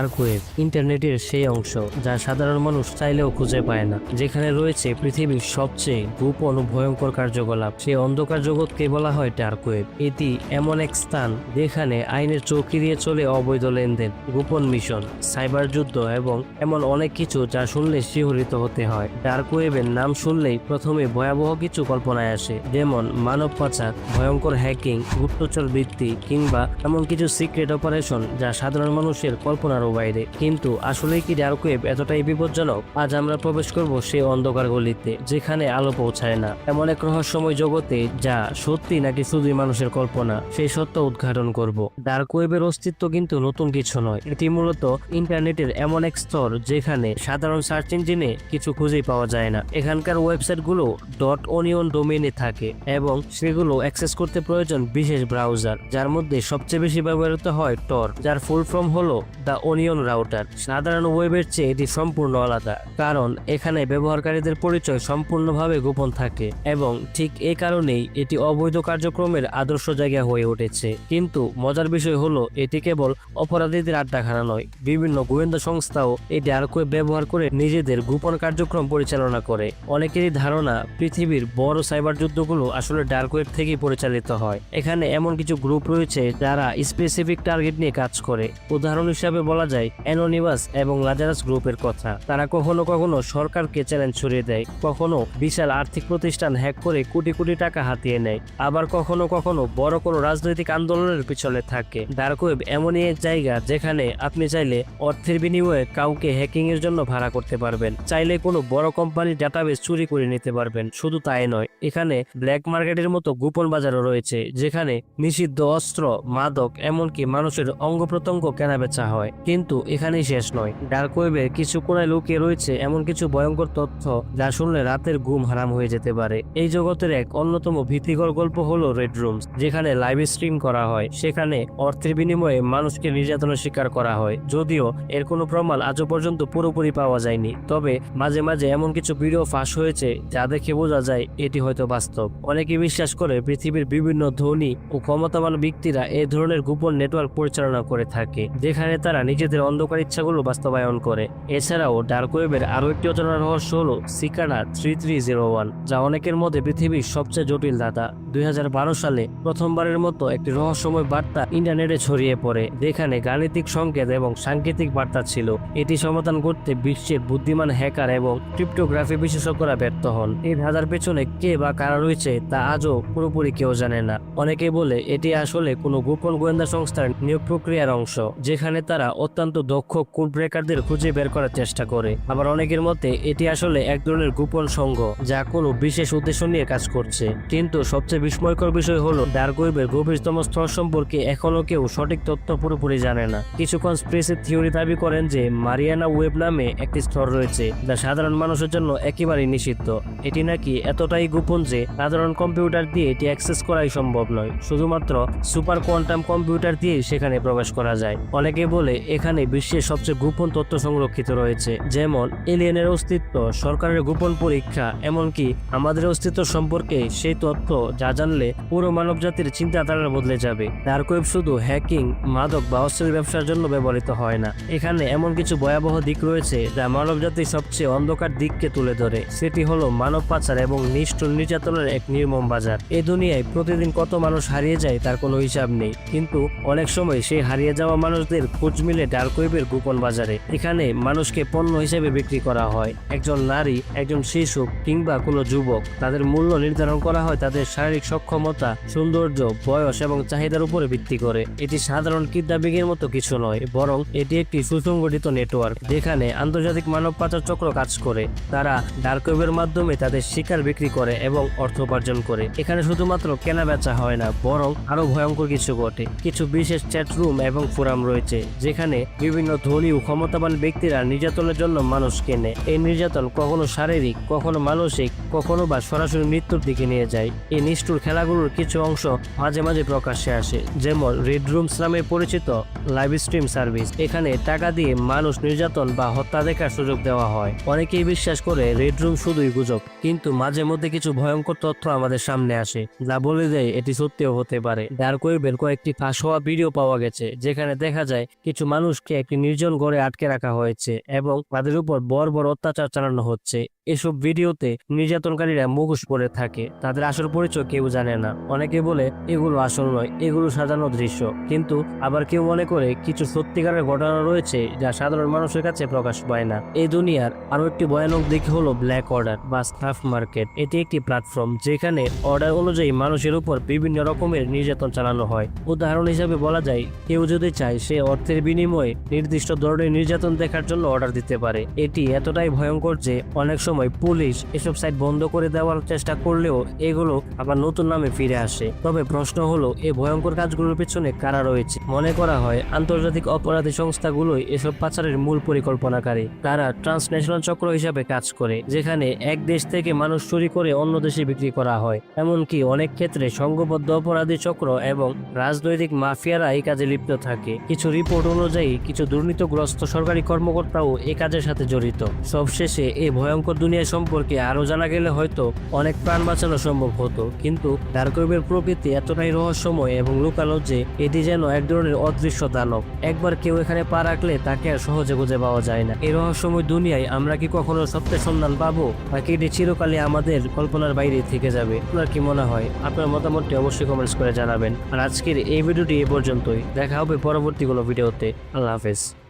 Dark web ইন্টারনেটের সেই অংশ যা সাধারণ মানুষ চাইলেও খুঁজে পায় না, যেখানে রয়েছে পৃথিবীর সবচেয়ে গোপন ও ভয়ঙ্কর কার্যকলাপ। সেই অন্ধকার জগৎকে বলা হয় ডার্ক ওয়েব এটি এমন এক স্থান যেখানে আইনের চৌকি দিয়ে চলে অবৈধ লেনদেন, গোপন মিশন, সাইবার যুদ্ধ এবং এমন অনেক কিছু যা শুনলে শিহরিত হতে হয়। ডার্ক ওয়েবের নাম শুনলেই প্রথমে ভয়াবহ কিছু কল্পনায় আসে, যেমন মানব পাচার, ভয়ঙ্কর হ্যাকিং গুপ্তচর বৃত্তি কিংবা এমন কিছু সিক্রেট অপারেশন যা সাধারণ মানুষের কল্পনারও বাইরে কিন্তু আসলে কি ডার্ক ওয়েব এতটাই বিপজ্জনক? আজ আমরা প্রবেশ করব সেই অন্ধকার গলিতে, যেখানে আলো পৌঁছায় না। এমন এক রহস্যময় জগতে যা সত্যি নাকি শুধুই মানুষের কল্পনা, সেই সত্য উদ্ঘাটন করব। ডার্ক ওয়েবের অস্তিত্ব কিন্তু নতুন কিছু নয়। এটি মূলত ইন্টারনেটের এমন এক স্তর যেখানে সাধারণ সার্চ ইঞ্জিনে কিছু খুঁজেই পাওয়া যায় না। এখানকার ওয়েবসাইটগুলো ডট অনিয়ন ডোমেনে থাকে এবং সেগুলো অ্যাক্সেস করতে প্রয়োজন বিশেষ ব্রাউজার, যার মধ্যে সবচেয়ে বেশি ব্যবহৃত হয় টর যার ফুল ফর্ম হলো দ্য অনিয়ন রাউটার। সাধারণ ওয়েবের চেয়ে এটি সম্পূর্ণ আলাদা, কারণ এখানে ব্যবহারকারীদের পরিচয় সম্পূর্ণভাবে গোপন থাকে এবং ঠিক এই কারণেই এটি অবৈধ কার্যক্রমের আদর্শ জায়গা হয়ে উঠেছে। কিন্তু মজার বিষয় হলো, এটি কেবল অপরাধীদের আড্ডাখানা নয়, বিভিন্ন গোয়েন্দা সংস্থাও এই ডার্ক ওয়েব ব্যবহার করে নিজেদের গোপন কার্যক্রম পরিচালনা করে। অনেকেরই ধারণা, পৃথিবীর বড় সাইবার যুদ্ধগুলো আসলে ডার্ক ওয়েব থেকেই পরিচালিত হয়। এখানে এমন কিছু গ্রুপ রয়েছে যারা স্পেসিফিক টার্গেট নিয়ে কাজ করে। উদাহরণ হিসাবে বলা যায় অ্যানোনিমাস এবং লাজারাস গ্রুপের কথা। তারা কখনো কখনো সরকারকে চ্যালেঞ্জ ছড়িয়ে দেয়, কখনো বিশাল আর্থিক প্রতিষ্ঠান হ্যাক করে কোটি কোটি টাকা হাতিয়ে নেয়, আবার কখনো কখনো বড় কোনো রাজনৈতিক আন্দোলনের পিছনে থাকে। ডার্ক ওয়েব এমনই এক জায়গা যেখানে আপনি চাইলে অর্থের বিনিময়ে কাউকে হ্যাকিং এর জন্য ভাড়া করতে পারবেন। চাইলে কোনো বড় কোম্পানির ডাটাবেস চুরি করে নিতে পারবেন। শুধু তাই নয়, এখানে ব্ল্যাক মার্কেটের মতো গোপন বাজারও রয়েছে, যেখানে নিষিদ্ধ অস্ত্র, মাদক, এমনকি মানুষের অঙ্গ প্রত্যঙ্গ কেনা বেচা হয় কিন্তু এখানেই শেষ নয়। ডার্ক ওয়েবে কিছু কোনায় লুকিয়ে রয়েছে এমন কিছু ভয়ঙ্কর তথ্য যা শুনলে রাতের ঘুম হারাম হয়ে যেতে পারে। এই জগতের এক অন্যতম ভীতিকর গল্প হলো রেড রুমস যেখানে লাইভ স্ট্রিম করা হয়। সেখানে অর্থের বিনিময়ে মানুষকে নির্যাতনের শিকার করা হয়। যদিও এর কোনো প্রমাণ আজও পর্যন্ত পুরোপুরি পাওয়া যায়নি। তবে মাঝে মাঝে এমন কিছু ভিডিও ফাঁস হয়েছে যা দেখে বোঝা যায় এটি হয়তো বাস্তব। অনেকে বিশ্বাস করে পৃথিবীর বিভিন্ন ধনী ও ক্ষমতাবান ব্যক্তিরা এই ধরনের গোপন নেটওয়ার্ক পরিচালনা করে থাকে, যেখানে তারা নিজেদের অন্ধকার ইচ্ছাগুলো বাস্তবায়ন করে। এছাড়াও ডার্ক ওয়েবের আরও একটি অজানা রহস্য হলো Cicada three three zero one, যা অনেকের মধ্যে পৃথিবীর সবচেয়ে জটিল ধাঁধা দুই সালে প্রথমবারের মতো একটি রহস্যময় বার্তা ইন্টারনেটে ছড়িয়ে পড়ে, যেখানে গাণিতিক সংকেত এবং সাংকেতিক বার্তা ছিল। এটি সমাধান করতে বিশ্বের বুদ্ধিমান হ্যাকার এবং ক্রিপ্টোগ্রাফি বিশেষজ্ঞরা ব্যর্থ হন। এই ধাঁধার পেছনে কে বা কারা রয়েছে তা আজও পুরোপুরি কেউ জানে না। অনেকে বলে, এটি আসলে কোনো গোপন গোয়েন্দা সংস্থার নিয়োগ প্রক্রিয়ার অংশ, যেখানে তারা অত্যন্ত দক্ষ কোড ব্রেকারদের খুঁজে বের করার চেষ্টা করে। আবার অনেকের মতে, এটি আসলে এক ধরনের গোপন সংঘ যা কোনো বিশেষ উদ্দেশ্য নিয়ে কাজ করছে। কিন্তু সবচেয়ে বিস্ময়কর বিষয় হলো ডার্ক ওয়েবের গভীরতম স্তর সম্পর্কে এখনও কেউ সঠিক তথ্য পুরোপুরি জানে না। কিছু কনস্পিরেসি থিওরি দাবি করেন যে, মারিয়ানা ওয়েব নামে একটি স্তর রয়েছে, যা সাধারণ মানুষের জন্য একেবারেই নিষিদ্ধ। এটি নাকি এতটাই গোপন যে, সাধারণ কম্পিউটার দিয়ে এটি অ্যাক্সেস করাই সম্ভব নয়। শুধুমাত্র সুপার কোয়ান্টাম কম্পিউটার দিয়ে সেখানে প্রবেশ করা যায়। অনেকে বলে এখানে বিশ্বের সবচেয়ে গোপন তথ্য সংরক্ষিত রয়েছে, যেমন এলিয়েনের অস্তিত্ব, সরকারের গোপন পরীক্ষা, এমনকি আমাদের অস্তিত্ব সম্পর্কে সেই তথ্য যা জানলে পুরো মানব জাতির চিন্তাধারা বদলে যাবে। ডার্ক ওয়েব শুধু হ্যাকিং, মাদক বা অস্ত্রের ব্যবসার জন্য ব্যবহৃত হয় না। এখানে এমন কিছু ভয়াবহ দিক রয়েছে যা মানব জাতির সবচেয়ে অন্ধকার দিককে তুলে ধরে। সেটি হলো মানব পাচার এবং নিষ্ঠুর নির্যাতনের এক নির্মম বাজার। এ দুনিয়ায় প্রতিদিন কত মানুষ হারিয়ে যায় তার কোনো হিসাব নেই। কিন্তু অনেক সময় সেই হারিয়ে যাওয়া মানুষদের খোঁজ মিলে ডার্ক ওয়েবের গোপন বাজারে। এখানে মানুষকে পণ্য হিসেবে বিক্রি করা হয়। একজন নারী, একজন শিশু কিংবা কোনো যুবক, তাদের মূল্য নির্ধারণ করা হয় তাদের শারীরিক সক্ষমতা, সৌন্দর্য, বয়স এবং চাহিদার উপরে ভিত্তি করে। এটি সাধারণ কিডন্যাপিংয়ের মতো কিছু নয়, বরং এটি একটি সুসংগঠিত নেটওয়ার্ক, যেখানে আন্তর্জাতিক মানব পাচার চক্র কাজ করে। তারা ডার্ক ওয়েবের মাধ্যমে তাদের শিকার বিক্রি করে এবং অর্থ উপার্জন করে। এখানে শুধুমাত্র কেনা বেচা হয় না, বরং আরও ভয়ঙ্কর কিছু ঘটে। কিছু বিশেষ চ্যাট রুম এবং ফোরাম রয়েছে, যেখানে বিভিন্ন ধনী ও ক্ষমতাবান ব্যক্তিরা নির্যাতনের জন্য মানুষ কেনে এই নির্যাতন কখনো শারীরিক, কখনো মানসিক কখনো বা সরাসরি মৃত্যুর দিকে নিয়ে যায়। এই নিষ্ঠুর খেলাগুলোর কিছু অংশ মাঝে মাঝে প্রকাশ্যে আসে, যেমন রেড রুমস নামে পরিচিত লাইভ স্ট্রিম সার্ভিস এখানে টাকা দিয়ে মানুষ নির্যাতন বা হত্যা দেখার সুযোগ দেওয়া হয়। অনেকেই বিশ্বাস করে রেড রুম শুধুই গুজব, কিন্তু মাঝে মধ্যে কিছু ভয়ঙ্কর তথ্য আমাদের সামনে আসে, যা বলে দেয় এটি সত্যিও হতে পারে। ডার্ক ওয়েবের কয়েকটি ফাঁস হওয়া ভিডিও পাওয়া গেছে, যেখানে দেখা যায় কিছু মানুষকে একটি নির্জন ঘরে আটকে রাখা হয়েছে এবং তাদের উপর বড় অত্যাচার চালানো হচ্ছে। এসব ভিডিওতে নির্যাতনকারীরা মুখোশ পরে থাকে। তাদের আসল পরিচয় কেউ জানে না। অনেকে বলে, এগুলো আসল নয়, এগুলো সাজানো দৃশ্য। কিন্তু আবার কেউ মনে করে, কিছু সত্যিকারের ঘটনা রয়েছে যা সাধারণ মানুষের কাছে প্রকাশ পায় না। এই দুনিয়ার আরও একটি ভয়ানক দিক হলো ব্ল্যাক অর্ডার বা স্টাফ মার্কেট এটি একটি প্ল্যাটফর্ম যেখানে অর্ডার অনুযায়ী মানুষের উপর বিভিন্ন রকমের নির্যাতন চালানো হয়। উদাহরণ হিসেবে বলা যায়, কেউ যদি চায়, সে অর্থের বিনিময়ে নির্দিষ্ট ধরনের নির্যাতন দেখার জন্য অর্ডার দিতে পারে। এটি এতটাই ভয়ঙ্কর যে, অনেক সময় পুলিশ এসব সাইট বন্ধ করে দেওয়ার চেষ্টা করলেও এগুলো আবার নতুন নামে ফিরে আসে। তবে প্রশ্ন হলো, এই ভয়ঙ্কর কাজগুলোর পেছনে কারা রয়েছে? মনে করা হয়, আন্তর্জাতিক অপরাধী সংস্থাগুলোই এসব পাচারের মূল পরিকল্পনাকারী। তারা ট্রান্সন্যাশনাল চক্র হিসাবে কাজ করে, যেখানে এক দেশ থেকে মানুষ চুরি করে অন্য দেশে বিক্রি করা হয়। এমনকি অনেক ক্ষেত্রে সংঘবদ্ধ অপরাধী চক্র এবং রাজনৈতিক মাফিয়ারা এই কাজে লিপ্ত থাকে। কিছু রিপোর্ট অনুযায়ী, কিছু দুর্নীতিগ্রস্ত সরকারি কর্মকর্তাও এই কাজের সাথে জড়িত। সবশেষে, এই ভয়ঙ্কর দুনিয়া সম্পর্কে আরও জানা গেলে হয়তো অনেক প্রাণ বাঁচানো সম্ভব হতো। কিন্তু ডার্কওয়েবের প্রকৃতি এতটাই রহস্যময় এবং লুকালো যে এটি যেন এক ধরনের অদৃশ্য দানব। একবার কেউ এখানে পা রাখলে তাকে আর সহজে খুঁজে পাওয়া যায় না। এই রহস্যময় দুনিয়ায় আমরা কি কখনো সত্যের সন্ধান পাবো, নাকি এটি চিরকালে আমাদের কল্পনার বাইরে থেকে যাবে? আপনার কি মনে হয়? আপনার মতামতটি অবশ্যই কমেন্টস করে জানাবেন। আর আজকের এই ভিডিওটি এ পর্যন্তই। দেখা হবে পরবর্তী কোনো ভিডিওতে। আল্লাহ হাফেজ।